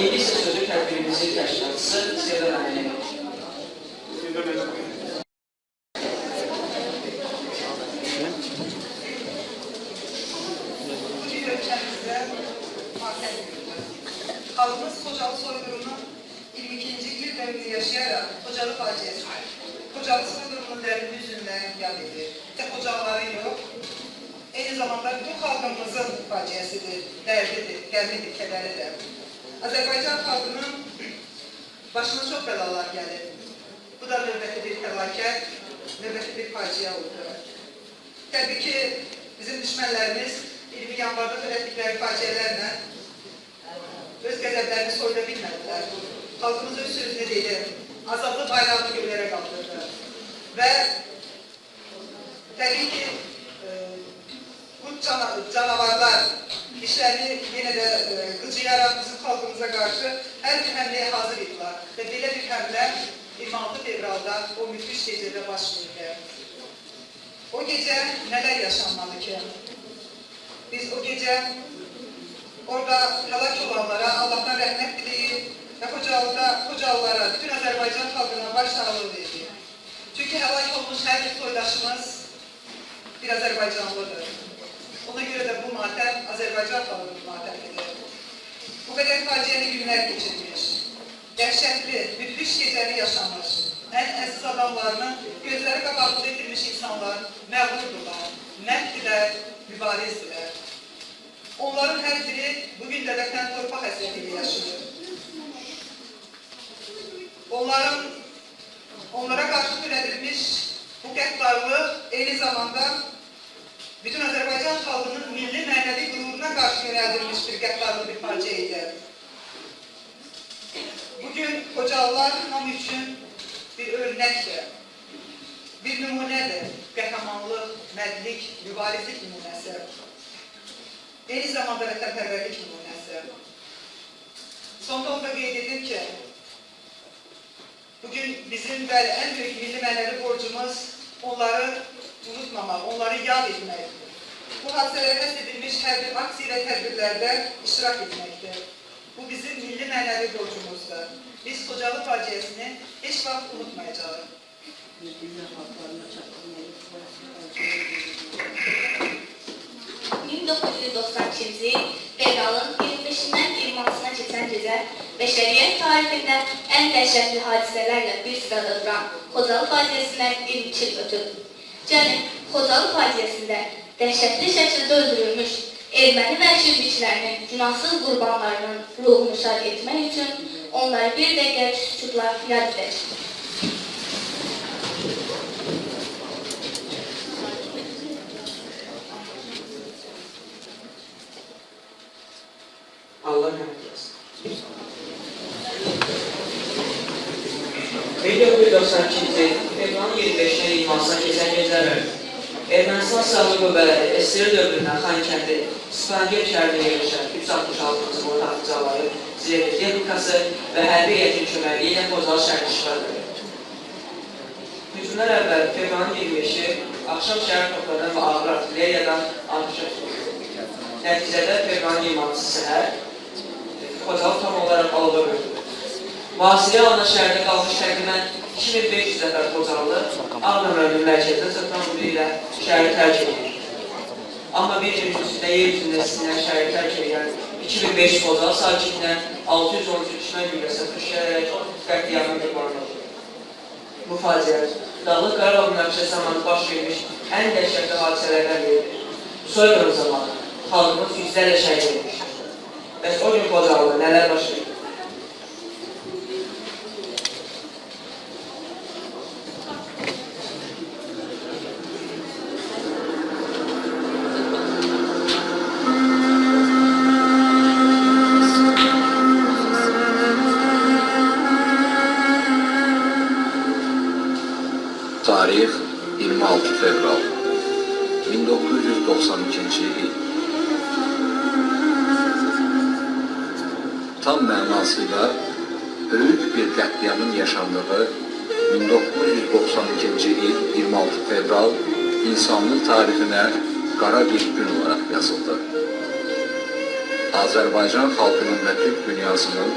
isə sözü Sevda Əməliyə. Bir ölçemizde Halkımız Kocalı soykırımının 22. yıl dönümünü yaşayarak Kocalı faciası, Kocalı soykırımının derdi yüzünden edir. Tek Kocalıların yok, aynı zamanda bütün halkımızın faciasıdır, derdidir, gəlmidir, kədəridir. Azərbaycan xalqının başına çox bəlalar gəlir. Bu da növbəti bir fəlakət, növbəti bir facia oldu. Təbii ki, bizim düşmənlərimiz 20 yanvarda törətdikləri faciələrlə öz qəzəblərini soyula bilmədilər. Xalqımız öz sözünü dedi, azadlıq bayrağını göylərə qaldırdı. Və təbii ki, e, bu cana canavarlar işlərini yenə də e, qıcıyaraq bizim xalqımıza qarşı hər bir həmləyə hazır idilər. Və belə bir həmlə 26 fevralda o müthiş gecədə baş verdi. O gece neler yaşanmalı ki? Biz o gece orada helak olanlara Allah'tan rahmet dileyip ve Kocalı'da, Kocalılara, bütün Azerbaycan halkına başsağlığı dileyip. Çünkü helak olmuş her bir soydaşımız bir Azerbaycanlıdır. Ona göre de bu matem Azerbaycan halkının matemidir. Bu kadar facialı günler geçirmiş. Dehşetli, müthiş gecəni yaşamış. En əziz adamlarını gözləri qabaqlı etilmiş insanlar məğlubdurlar, məhdilər, mübarizdirlər. Onların hər biri bugün də vətən torpaq həsrətiyle yaşayır. Onların, onlara karşı türedilmiş bu qəddarlıq eyni zamanda bütün Azərbaycan xalqının milli mənəvi qüruruna qarşı yönəldilmiş bir qəddarlı bir parça idi. Bugün Kocalılar ham üçün bir örnəkdir, bir nümunədir. Qəhrəmanlıq, mərdlik, mübarizlik nümunəsi. Eyni zamanda vətənpərvərlik nümunəsi. Son da qeyd edim ki, bugün bizim bəli ən böyük milli mənəvi borcumuz onları unutmamaq, onları yad etmək. Bu həsr edilmiş hər bir aksiya və tədbirlərdə iştirak etməkdir. Bu bizim milli mənəvi borcumuzdur. Biz Xocalı faciəsini heç vaxt unutmayacağıq. 1992 il fevralın 25-dən 26-sına keçən gecə bəşəriyyət tarixində ən dəhşətli hadisələrlə bir sırada duran Xocalı faciəsindən 22 il ötüb. Gəlin, Xocalı faciəsində dəhşətli şəkildə öldürülmüş erməni vəhşi biçlərinin günahsız qurbanlarının ruhunu şad etmək üçün onları bir dəqiqə sükutla yad edək. İspaniya şəhərində yerləşən 366-cı Mortaq Cavayı Zirvə Texnikası və hərbi heyətin köməyi ilə Xocalı şəhərini işğal edir. Hücumlar əvvəl fevralın 25-i axşam şəhər toplanan və ağır artilleriyadan atışa tutuldu. Nəticədə fevralın 26-sı səhər Xocalı tam olaraq alova bölündü. Mühasirəyə alınan şəhərdə qalmış təqribən 2500 nəfər Xocalı Ağdam rayonunun mərkəzində çatılan ilə şəhəri tərk edir. Amma bir gün üstündə yer üzündə sinən şəhəri tərk edən 2500 Xocalı sakinindən 613 düşmən gülləsi tuş gələrək qətliamın qurbanı oldu. Bu faciə Dağlıq Qarabağ münaqişəsi zamanı baş vermiş ən dəhşətli hadisələrdən biridir. Soykırım zamanı xalqımız yüzlərlə şəhid edilmişdir. Bəs o gün Xocalıda nələr baş? 1992 il 26 fevral insanlık tarixinə qara bir gün olaraq yazıldı. Azərbaycan xalqının və Türk dünyasının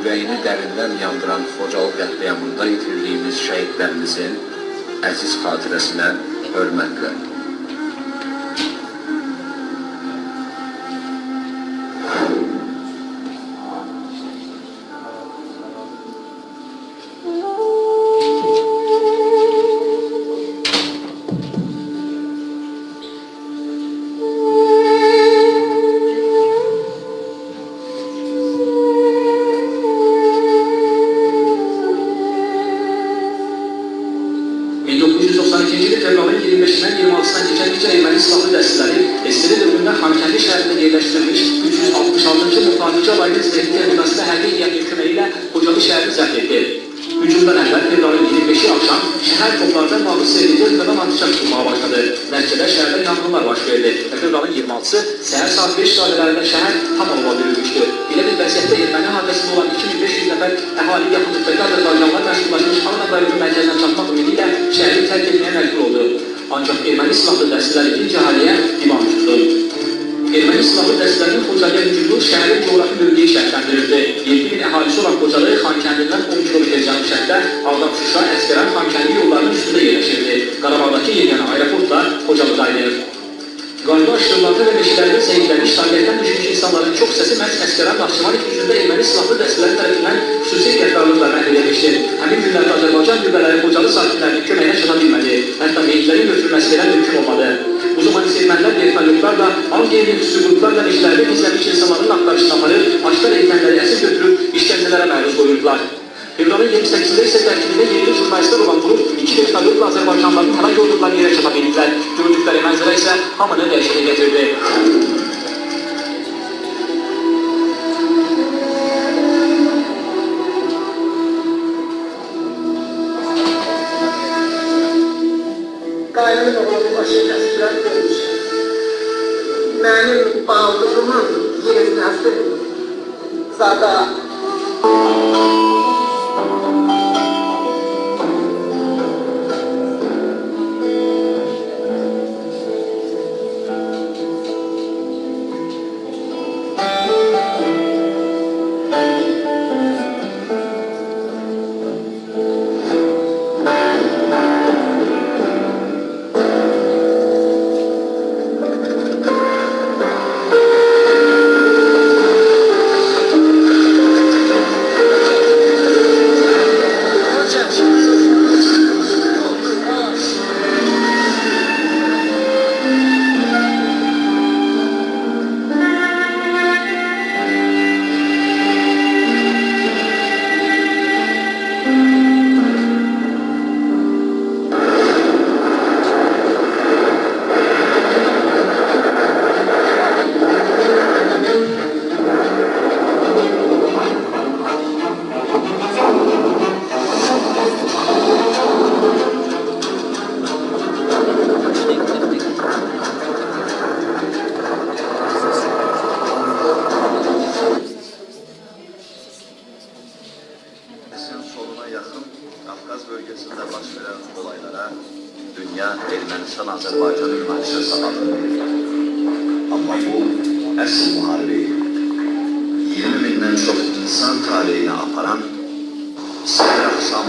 ürəyini dərindən yandıran Xocalı qətliamında itirdiyimiz şəhidlərimizin əziz xatirəsinə hörmətlə. 366-cı Muhtarlıca alayının Stehliyə binasında hərbi heyətin köməyi ilə Xocalı şəhərini zəbt etdi. Hücumdan əvvəl fevralın 25-i axşam şəhər toplardan bağlı serincə qadam atışa tutulmağa başladı. Nəticədə şəhərdə yanğınlar baş verdi və fevralın 26-sı səhər saat 5 saatlərində şəhər tam alova bürünmüşdü. Belə bir vəziyyətdə erməni hadisində olan 2500 nəfər əhali yaxınlıqdakı Azərbaycanlar məşğullaşmış xan adayının mərkəzinə çatmaq ümidi ilə şəhəri tərk etməyə məcbur oldu. Ancaq erməni silahlı dəstələri dinc əhaliyə divan Erməni silahlı dəstələrinin Xocalıya hücumu şəhərin coğrafi mövqeyi şərtləndirirdi. 7 min əhalisi olan Xocalı Xankəndindən 10 km cənub şərqdə Ağdam Şuşa, Əskərən Xankəndi yollarının üstündə yerləşirdi. Qarabağdakı yeganə aeroport da Xocalıdaydı. Qarlı aşırılarda və meşələrdə zəngləmiş, tarihdən düşmüş insanların çox səsi məhz Əskərən Naxçıvan hücumunda erməni silahlı dəstələri tərəfindən xüsusi ehtiyatlarlıqla məhv edilmişdir. Həmin günlərdə Azərbaycan qüvvələri Xocalı sakinlərinin köməyinə çata bilmədi. Hətta meyitlərin götürülməsi belə mümkün olmadı. Bu zaman isə ermənilər vertolyotlarla, al gerilim xüsusi qruplarla meşələrdə gizlənmiş insanların axtarışını aparır, aşkar edilənləri əsir götürüb işgəncələrə məruz qoyurdular. Fevralın 28'de ise tərkibində yerli jurnalistlər olan grup iki vertolyotla Azərbaycanlıların həlak olduqları yerə çata bildilər. Gördükləri mənzərə isə hamını dəhşətə getirdi. Paulo Romano, que este nasceu. Sada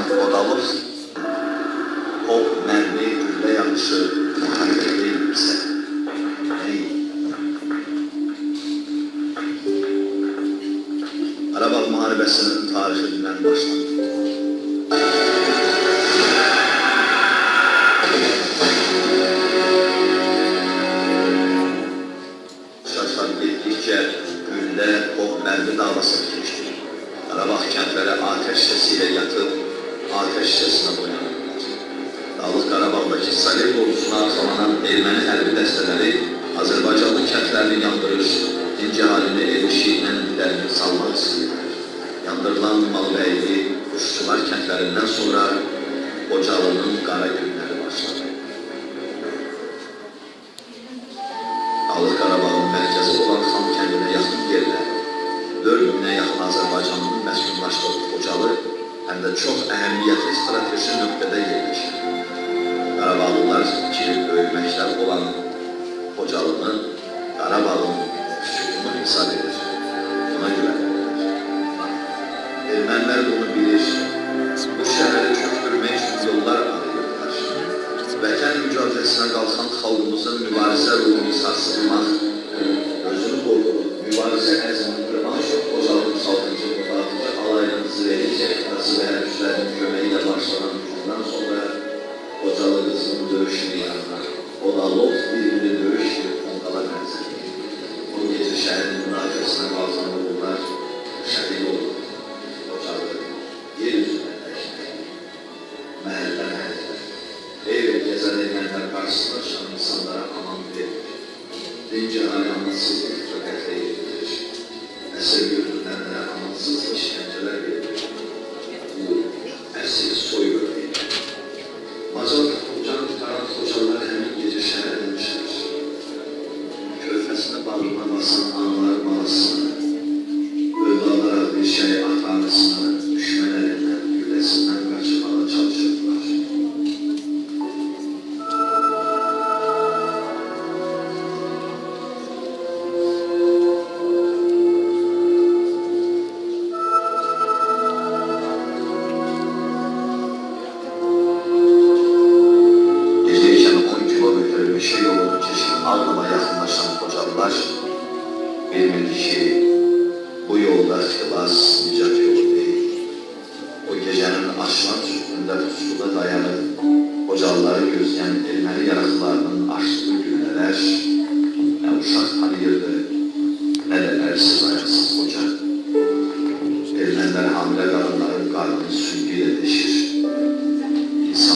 Seyraksan Odalov o mermi gülle yanlışı muharebe değil bize. Değil. Qarabağ müharibəsinin tarixi dünən başlandı. Şaşan getdikcə güllə, o mərmi davası keçdi. Qarabağ kəndləri atəş səsiyle yatıb, atəş səsinə boyanırlar. Dağlıq Qarabağdakı Salih ordusuna arxalanan erməni hərbi dəstələri Azərbaycanlı kəndlərini yandırır, dinc əhalini ev işiyle əllərini salmaq istəyirlər. Yandırılan Malbəyli, Quşçular kəndlərindən sonra Ocalının qara hem de çok əhəmiyyətli strateji nöqtədə yerləşir. Qarabağlılar kimi böyüməklər olan Xocalını Qarabağın sütunu hesab edir. Buna güvənilir. Ermənilər bunu bilir. Bu şəhəri çöktürmək üçün yollar arayırlar. Vətən mücadiləsinə qalxan xalqımızın mübarizə ruhunu sarsılmaq aman verir. 面的一些